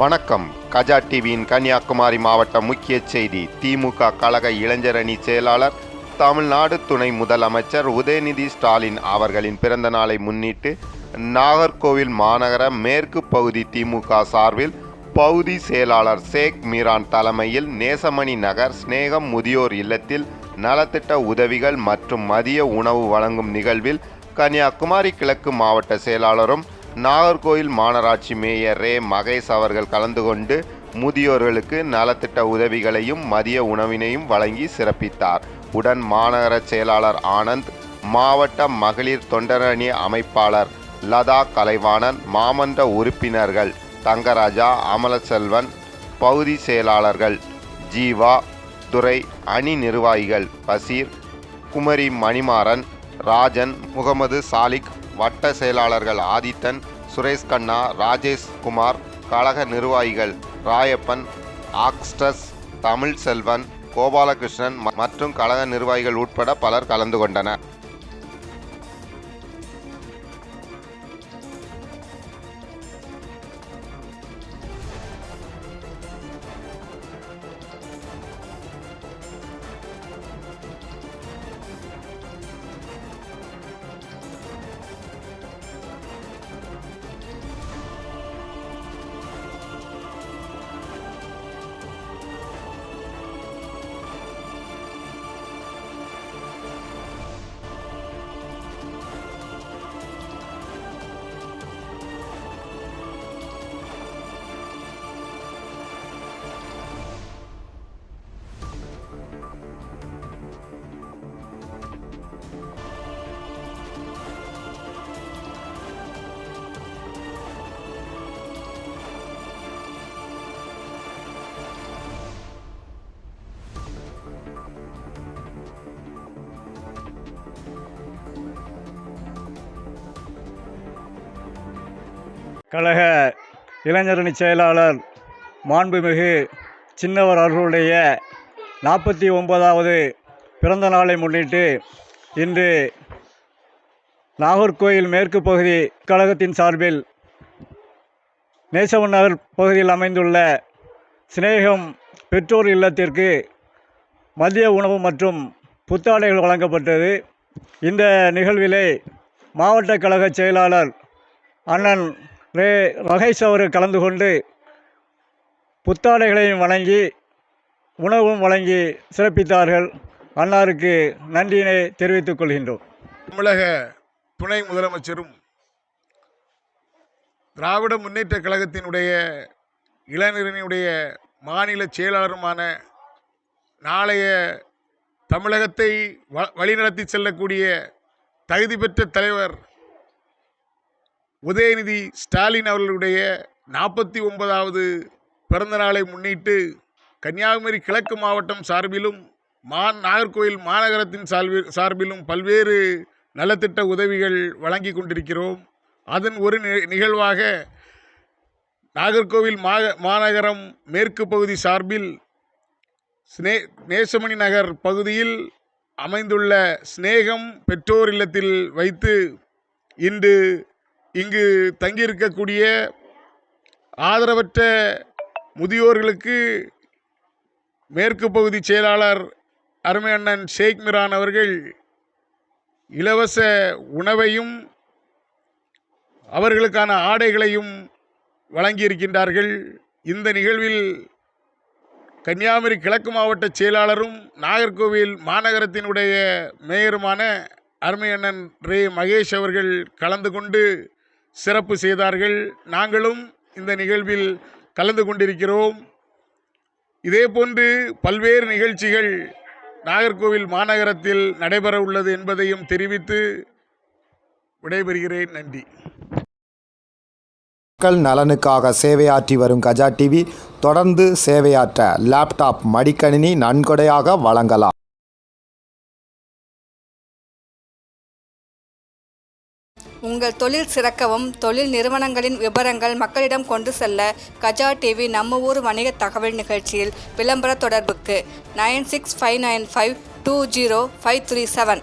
வணக்கம். கஜா டிவியின் கன்னியாகுமரி மாவட்ட முக்கிய செய்தி. திமுக கழக இளைஞரணி செயலாளர் தமிழ்நாடு துணை முதலமைச்சர் உதயநிதி ஸ்டாலின் அவர்களின் பிறந்த நாளை முன்னிட்டு நாகர்கோவில் மாநகர மேற்கு பகுதி திமுக சார்பில் பகுதி செயலாளர் ஷேக் மீரான் தலைமையில் நேசமணி நகர் சிநேகம் முதியோர் இல்லத்தில் நலத்திட்ட உதவிகள் மற்றும் மதிய உணவு வழங்கும் நிகழ்வில் கன்னியாகுமரி கிழக்கு மாவட்ட செயலாளரும் நாகர்கோயில் மாநகராட்சி மேயர் ரே. மகேஷ் அவர்கள் கலந்து கொண்டு முதியோர்களுக்கு நலத்திட்ட உதவிகளையும் மதிய உணவினையும் வழங்கி சிறப்பித்தார். உடன் மாநகர செயலாளர் ஆனந்த் மாவட்ட மகளிர் தொண்டரணி அமைப்பாளர் லதா கலைவாணன் மாமன்ற உறுப்பினர்கள் தங்கராஜா அமலசெல்வன் பகுதி செயலாளர்கள் ஜீவா துரை அணி நிர்வாகிகள் பசீர் குமரி மணிமாறன் ராஜன் முகமது சாலிக் வட்ட செயலாளர்கள் ஆதித்தன் சுரேஷ் கண்ணா ராஜேஷ் குமார் கழக நிர்வாகிகள் ராயப்பன் ஆக்ஸ்டஸ் தமிழ் செல்வன் கோபாலகிருஷ்ணன் மற்றும் கழக நிர்வாகிகள் உட்பட பலர் கலந்து கொண்டனர். கழக இளைஞரணி செயலாளர் மாண்புமிகு சின்னவர் அவர்களுடைய நாற்பத்தி ஒன்பதாவது பிறந்த நாளை முன்னிட்டு இன்று நாகர்கோயில் மேற்கு பகுதி கழகத்தின் சார்பில் நேசவன் நகர் பகுதியில் அமைந்துள்ள சிநேகம் பெற்றோர் இல்லத்திற்கு மதிய உணவு மற்றும் புத்தாடைகள் வழங்கப்பட்டது. இந்த நிகழ்விலே மாவட்ட கழக செயலாளர் அண்ணன் ரே ரகேஷ் அவர் கலந்து கொண்டு புத்தாடைகளையும் வழங்கி உணவும் வழங்கி சிறப்பித்தார்கள். அன்னாருக்கு நன்றியினை தெரிவித்துக் கொள்கின்றோம். தமிழக துணை முதலமைச்சரும் திராவிட முன்னேற்ற கழகத்தினுடைய இளைஞரணியுடைய மாநில செயலாளருமான நாளைய தமிழகத்தை வ வழிநடத்தி செல்லக்கூடிய தகுதி பெற்ற தலைவர் உதயநிதி ஸ்டாலின் அவர்களுடைய நாற்பத்தி ஒன்பதாவது பிறந்தநாளை முன்னிட்டு கன்னியாகுமரி கிழக்கு மாவட்டம் சார்பிலும் மா நாகர்கோவில் மாநகரத்தின் சார்பில் சார்பிலும் பல்வேறு நலத்திட்ட உதவிகள் வழங்கி கொண்டிருக்கிறோம். அதன் ஒரு நி- நிகழ்வாக நாகர்கோவில் மா மாநகரம் மேற்கு பகுதி சார்பில் ஸ்னே நேசமணி நகர் பகுதியில் அமைந்துள்ள சிநேகம் பெற்றோர் இல்லத்தில் வைத்து இன்று இங்கு தங்கியிருக்கக்கூடிய ஆதரவற்ற முதியோர்களுக்கு மேற்கு பகுதி செயலாளர் அருமை அண்ணன் ஷேக் மிரான் அவர்கள் இலவச உணவையும் அவர்களுக்கான ஆடைகளையும் வழங்கியிருக்கின்றார்கள். இந்த நிகழ்வில் கன்னியாகுமரி கிழக்கு மாவட்ட செயலாளரும் நாகர்கோவில் மாநகரத்தினுடைய மேயருமான அருமையண்ணன் ரே மகேஷ் அவர்கள் கலந்து கொண்டு சிறப்பு செய்தார்கள். நாங்களும் இந்த நிகழ்வில் கலந்து கொண்டிருக்கிறோம். இதேபோன்று பல்வேறு நிகழ்ச்சிகள் நாகர்கோவில் மாநகரத்தில் நடைபெற உள்ளது என்பதையும் தெரிவித்து விடைபெறுகிறேன். நன்றி. மக்கள் நலனுக்காக சேவையாற்றி வரும் கஜா டிவி தொடர்ந்து சேவையாற்ற லேப்டாப் மடிக்கணினி நன்கொடையாக வழங்கலாம். உங்கள் தொழில் சிறக்கவும் தொழில் நிறுவனங்களின் விவரங்கள் மக்களிடம் கொண்டு செல்ல கஜா டிவி நம்ம ஊர் வணிக தகவல் நிகழ்ச்சியில் விளம்பர தொடர்புக்கு nine six five nine five two zero five three seven.